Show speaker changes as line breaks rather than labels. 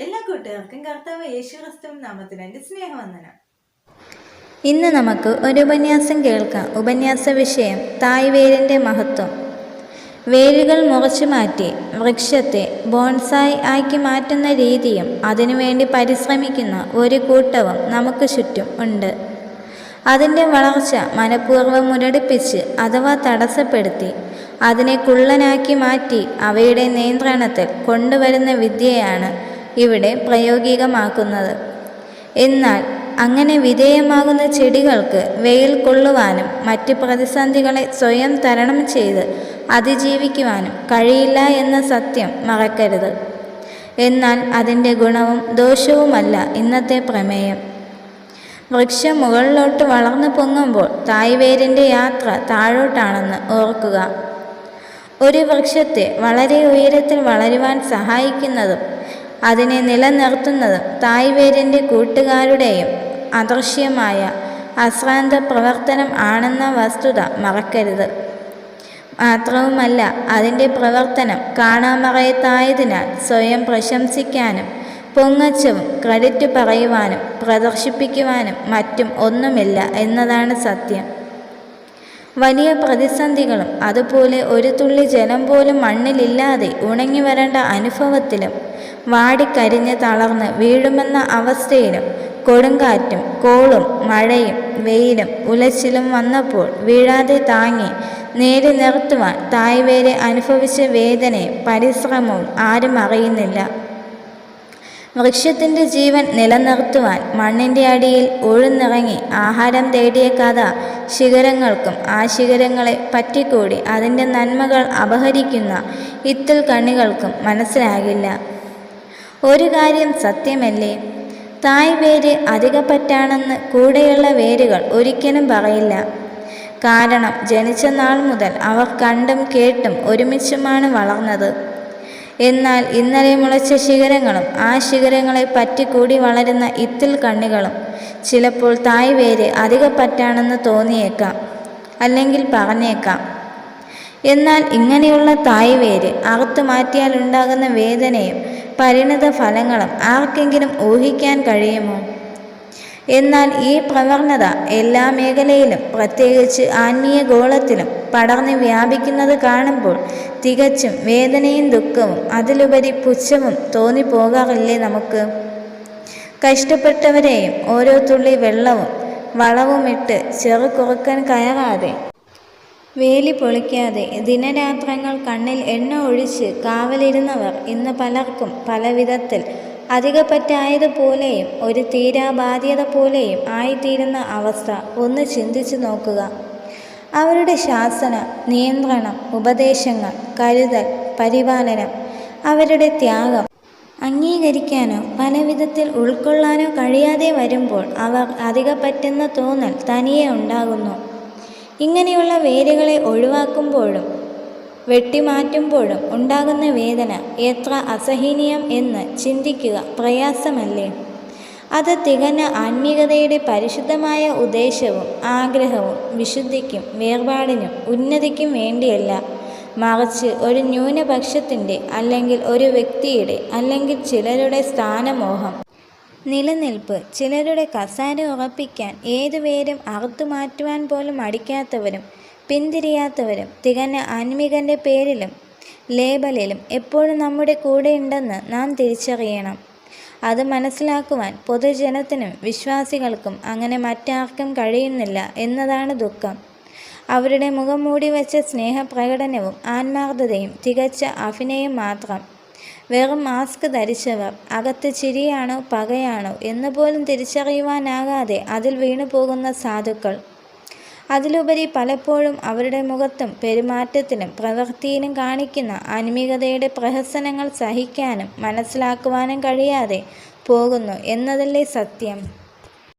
എല്ലാ കൂട്ടുകാർക്കും കർത്താവ് യേശു ക്രിസ്തു നാമത്തിന് എന്റെ സ്നേഹവന്ദനം.
ഇന്ന് നമുക്ക് ഒരു ഉപന്യാസം കേൾക്കാം. ഉപന്യാസ വിഷയം തായ് വേരിന്റെ മഹത്വം. വേരുകൾ മുറിച്ചു മാറ്റി വൃക്ഷത്തെ ബോൺസായി ആക്കി മാറ്റുന്ന രീതിയും അതിനുവേണ്ടി പരിശ്രമിക്കുന്ന ഒരു കൂട്ടവും നമുക്ക് ചുറ്റും ഉണ്ട്. അതിന്റെ വളർച്ച മനഃപൂർവം മുരടിപ്പിച്ച് അഥവാ തടസ്സപ്പെടുത്തി അതിനെ കുള്ളനാക്കി മാറ്റി അവയുടെ നിയന്ത്രണത്തിൽ കൊണ്ടുവരുന്ന വിദ്യയാണ് ഇവിടെ പ്രായോഗികമാക്കുന്നത്. എന്നാൽ അങ്ങനെ വിധേയമാകുന്ന ചെടികൾക്ക് വെയിൽ കൊള്ളുവാനും മറ്റ് പ്രതിസന്ധികളെ സ്വയം തരണം ചെയ്ത് അതിജീവിക്കുവാനും കഴിയില്ല എന്ന സത്യം മറക്കരുത്. എന്നാൽ അതിന്റെ ഗുണവും ദോഷവുമല്ല ഇന്നത്തെ പ്രമേയം. വൃക്ഷം മുകളിലോട്ട് വളർന്നു പൊങ്ങുമ്പോൾ തായ്വേരിന്റെ യാത്ര താഴോട്ടാണെന്ന് ഓർക്കുക. ഒരു വൃക്ഷത്തെ വളരെ ഉയരത്തിൽ വളരുവാൻ സഹായിക്കുന്നതും അതിനെ നിലനിർത്തുന്നത് തായ്വേരിന്റെ കൂട്ടുകാരുടെയും അദൃശ്യമായ അശ്രാന്ത പ്രവർത്തനം ആണെന്ന വസ്തുത മറക്കരുത്. മാത്രവുമല്ല അതിന്റെ പ്രവർത്തനം കാണാമറയത്തായതിനാൽ സ്വയം പ്രശംസിക്കാനും പൊങ്ങച്ചവും ക്രെഡിറ്റ് പറയുവാനും പ്രദർശിപ്പിക്കുവാനും മറ്റും ഒന്നുമില്ല എന്നതാണ് സത്യം. വലിയ പ്രതിസന്ധികളും അതുപോലെ ഒരു തുള്ളി ജലം പോലും മണ്ണിലില്ലാതെ ഉണങ്ങി വരേണ്ട അനുഭവത്തിലും വാടിക്കരിഞ്ഞ് തളർന്ന് വീഴുമെന്ന അവസ്ഥയിലും കൊടുങ്കാറ്റും കോളും മഴയും വെയിലും ഉലച്ചിലും വന്നപ്പോൾ വീഴാതെ താങ്ങി നേരെ നിർത്തുവാൻ തായ്വേരെ അനുഭവിച്ച വേദനയും പരിശ്രമവും ആരും അറിയുന്നില്ല. വൃക്ഷത്തിന്റെ ജീവൻ നിലനിർത്തുവാൻ മണ്ണിന്റെ അടിയിൽ ഉഴുന്നിറങ്ങി ആഹാരം തേടിയ കഥ ശിഖരങ്ങൾക്കും ആ ശിഖരങ്ങളെ പറ്റിക്കൂടി അതിന്റെ നന്മകൾ അപഹരിക്കുന്ന ഇത്തിൽ കണ്ണികൾക്കും മനസ്സിലാകില്ല. ഒരു കാര്യം സത്യമല്ലേ? തായ് വേര് അധികപ്പറ്റാണെന്ന് കൂടെയുള്ള വേരുകൾ ഒരിക്കലും പറയില്ല. കാരണം ജനിച്ച നാൾ മുതൽ അവർ കണ്ടും കേട്ടും ഒരുമിച്ചുമാണ് വളർന്നത്. എന്നാൽ ഇന്നലെ മുളച്ച ശിഖരങ്ങളും ആ ശിഖരങ്ങളെ പറ്റിക്കൂടി വളരുന്ന ഇത്തിൽ കണ്ണികളും ചിലപ്പോൾ തായ് വേര് അധികപ്പറ്റാണെന്ന് തോന്നിയേക്കാം അല്ലെങ്കിൽ പറഞ്ഞേക്കാം. എന്നാൽ ഇങ്ങനെയുള്ള തായ് വേര് അറുത്തു മാറ്റിയാൽ ഉണ്ടാകുന്ന വേദനയും പരിണിത ഫലങ്ങളും ആർക്കെങ്കിലും ഊഹിക്കാൻ കഴിയുമോ? എന്നാൽ ഈ പ്രവണത എല്ലാ മേഖലയിലും പ്രത്യേകിച്ച് ആത്മീയ ഗോളത്തിലും പടർന്നു വ്യാപിക്കുന്നത് കാണുമ്പോൾ തികച്ചും വേദനയും ദുഃഖവും അതിലുപരി പുച്ഛവും തോന്നിപ്പോകാറില്ലേ നമുക്ക്? കഷ്ടപ്പെട്ടവരെയും ഓരോ തുള്ളി വെള്ളവും വളവുമിട്ട് ചെറു ചെറുകുറുക്കാൻ കയറാതെ വേലി പൊളിക്കാതെ ദിനരാത്രങ്ങൾ കണ്ണിൽ എണ്ണ ഒഴിച്ച് കാവലിരുന്നവർ ഇന്ന് പലർക്കും പല വിധത്തിൽ അധികപ്പറ്റായതുപോലെയും ഒരു തീരാബാധ്യത പോലെയും ആയിത്തീരുന്ന അവസ്ഥ ഒന്ന് ചിന്തിച്ചു നോക്കുക. അവരുടെ ശാസന നിയന്ത്രണം ഉപദേശങ്ങൾ കരുതൽ പരിപാലനം അവരുടെ ത്യാഗം അംഗീകരിക്കാനോ പല വിധത്തിൽ ഉൾക്കൊള്ളാനോ കഴിയാതെ വരുമ്പോൾ അവർ അധികപ്പറ്റുന്ന തോന്നൽ തനിയെ ഉണ്ടാകുന്നു. ഇങ്ങനെയുള്ള വേരുകളെ ഒഴിവാക്കുമ്പോഴും വെട്ടിമാറ്റുമ്പോഴും ഉണ്ടാകുന്ന വേദന എത്ര അസഹനീയം എന്ന് ചിന്തിക്കുക പ്രയാസമല്ലേ? അത് തികഞ്ഞ ആത്മീയതയുടെ പരിശുദ്ധമായ ഉദ്ദേശവും ആഗ്രഹവും വിശുദ്ധിക്കും വേർപാടിനും ഉന്നതിക്കും വേണ്ടിയല്ല. മറിച്ച് ഒരു ന്യൂനപക്ഷത്തിന്റെ അല്ലെങ്കിൽ ഒരു വ്യക്തിയുടെ അല്ലെങ്കിൽ ചിലരുടെ സ്ഥാനമോഹം നിലനിൽപ്പ്. ചിലരുടെ കസാര ഉറപ്പിക്കാൻ ഏതുപേരും അറുത്തു മാറ്റുവാൻ പോലും അടിക്കാത്തവരും പിന്തിരിയാത്തവരും തികഞ്ഞ ആത്മികന്റെ പേരിലും ലേബലിലും എപ്പോഴും നമ്മുടെ കൂടെയുണ്ടെന്ന് നാം തിരിച്ചറിയണം. അത് മനസ്സിലാക്കുവാൻ പൊതുജനത്തിനും വിശ്വാസികൾക്കും അങ്ങനെ മറ്റാർക്കും കഴിയുന്നില്ല എന്നതാണ് ദുഃഖം. അവരുടെ മുഖം മൂടി വെച്ച സ്നേഹപ്രകടനവും ആത്മാർത്ഥതയും തികച്ച അഭിനയം മാത്രം. വെറും മാസ്ക് ധരിച്ചവർ. അകത്ത് ചിരിയാണോ പകയാണോ എന്ന് പോലും തിരിച്ചറിയുവാനാകാതെ അതിൽ വീണു പോകുന്ന സാധുക്കൾ. അതിലുപരി പലപ്പോഴും അവരുടെ മുഖത്തും പെരുമാറ്റത്തിലും പ്രവൃത്തിയിലും കാണിക്കുന്ന ആത്മീകതയുടെ പ്രഹസനങ്ങൾ സഹിക്കാനും മനസ്സിലാക്കുവാനും കഴിയാതെ പോകുന്നു എന്നതല്ലേ സത്യം.